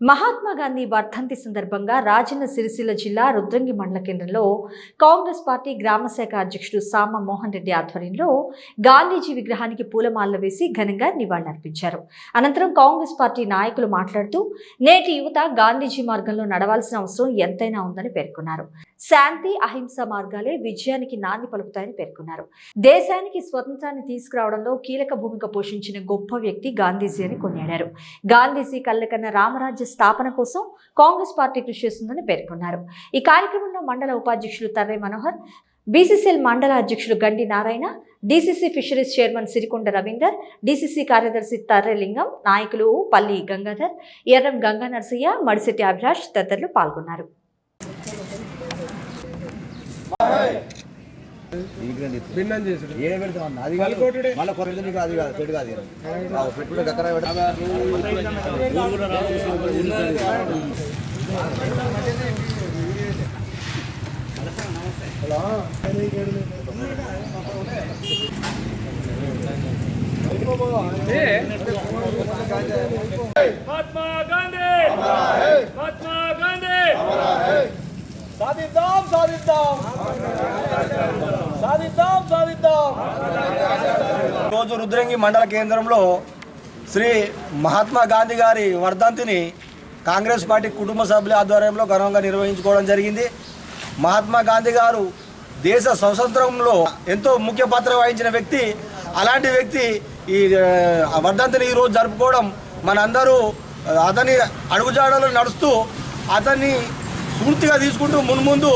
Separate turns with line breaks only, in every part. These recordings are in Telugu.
మహాత్మా గాంధీ వర్ధంతి సందర్భంగా రాజన్న సిరిసిల్ల జిల్లా రుద్రంగి మండల కేంద్రంలో కాంగ్రెస్ పార్టీ గ్రామ శాఖ అధ్యక్షుడు సామ మోహన్ రెడ్డి ఆధ్వర్యంలో గాంధీజీ విగ్రహానికి పూలమాలలు వేసి ఘనంగా నివాళులర్పించారు. అనంతరం కాంగ్రెస్ పార్టీ నాయకులు మాట్లాడుతూ నేటి యువత గాంధీజీ మార్గంలో నడవాల్సిన అవసరం ఎంతైనా ఉందని పేర్కొన్నారు. శాంతి అహింస మార్గాలే విజయానికి నాంది పలుకుతాయని పేర్కొన్నారు. దేశానికి స్వతంత్రాన్ని తీసుకురావడంలో కీలక భూమిక పోషించిన గొప్ప వ్యక్తి గాంధీజీ అని కొనియాడారు. గాంధీజీ కళ్ళకన్న రామరాజ్య స్థాపన కోసం కాంగ్రెస్ పార్టీ కృషి చేస్తుందని పేర్కొన్నారు. ఈ కార్యక్రమంలో మండల ఉపాధ్యక్షులు తర్రే మనోహర్ బీసీసీఎల్ మండల అధ్యక్షులు Gandi Narayana DCC fisheries chairman Sirikonda Ravinder DCC కార్యదర్శి తర్రెలింగం నాయకులు పల్లి గంగాధర్ ఎర్రం గంగా నరసయ్య మడిశెట్టి అభిలాష్ తదితరులు పాల్గొన్నారు.
భిన్నం చేసుడు.
ఏ? పెడతాం అది కాదు మళ్ళీ కొరత నీకు అది కాదు పెట్టి కాదు ఇక. పెట్టుకుంటే గక్కన పెడతా
మహాత్మా గాంధీ! మహాత్మా గాంధీ!
సాధిద్దాం సాధిద్దాం సాధిద్దాం
రోజు రుద్రంగి మండల కేంద్రంలో శ్రీ మహాత్మా గాంధీ గారి వర్ధంతిని కాంగ్రెస్ పార్టీ కుటుంబ సభ్యుల ఆధ్వర్యంలో ఘనంగా నిర్వహించుకోవడం జరిగింది. మహాత్మా గాంధీ గారు దేశ స్వతంత్రంలో ఎంతో ముఖ్య పాత్ర వహించిన వ్యక్తి. అలాంటి వ్యక్తి ఈ వర్ధంతిని ఈరోజు జరుపుకోవడం మనందరూ అతని అడుగుజాడలు నడుస్తూ అతన్ని స్ఫూర్తిగా తీసుకుంటూ మున్ముందు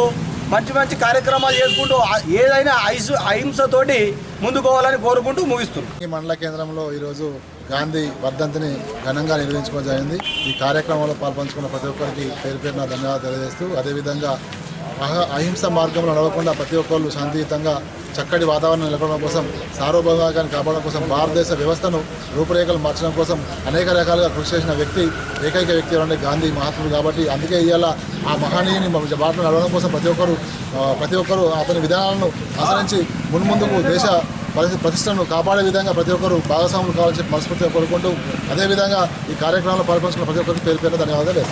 మంచి మంచి కార్యక్రమాలు చేసుకుంటూ ఏదైనా ఐసు అహింసతోటి ముందుకోవాలని కోరుకుంటూ ముగిస్తున్నాం.
ఈ మండల కేంద్రంలో ఈరోజు గాంధీ వర్ధంతిని ఘనంగా నిర్వహించుకోవడం జరిగింది. ఈ కార్యక్రమంలో పాల్పంచుకున్న ప్రతి ఒక్కరికి పేరు పేరున ధన్యవాదాలు తెలియజేస్తూ అదేవిధంగా అహింస మార్గంలో నడవకుండా ప్రతి ఒక్కళ్ళు శాంతియుతంగా చక్కటి వాతావరణం నెలకొనడం కోసం సార్వభౌమాన్ని కాపాడడం కోసం భారతదేశ వ్యవస్థను రూపురేఖలు మార్చడం కోసం అనేక రకాలుగా కృషి చేసిన వ్యక్తి ఏకైక వ్యక్తి ఎవరంటే గాంధీ మహాత్ముడు కాబట్టి అందుకే ఇవాళ ఆ మహనీయుని బాటలో నడవడం కోసం ప్రతి ఒక్కరు ప్రతి ఒక్కరు అతని విధానాలను ఆచరించి మున్ముందుకు దేశ ప్రతిష్టను కాపాడే విధంగా ప్రతి ఒక్కరు భాగస్వాములు కావాలని చెప్పి మనస్ఫూర్తిగా కోరుకుంటూ అదేవిధంగా ఈ కార్యక్రమంలో పాల్పంచుకున్న ప్రతి ఒక్కరికి పేరు పేరు ధన్యవాదాలు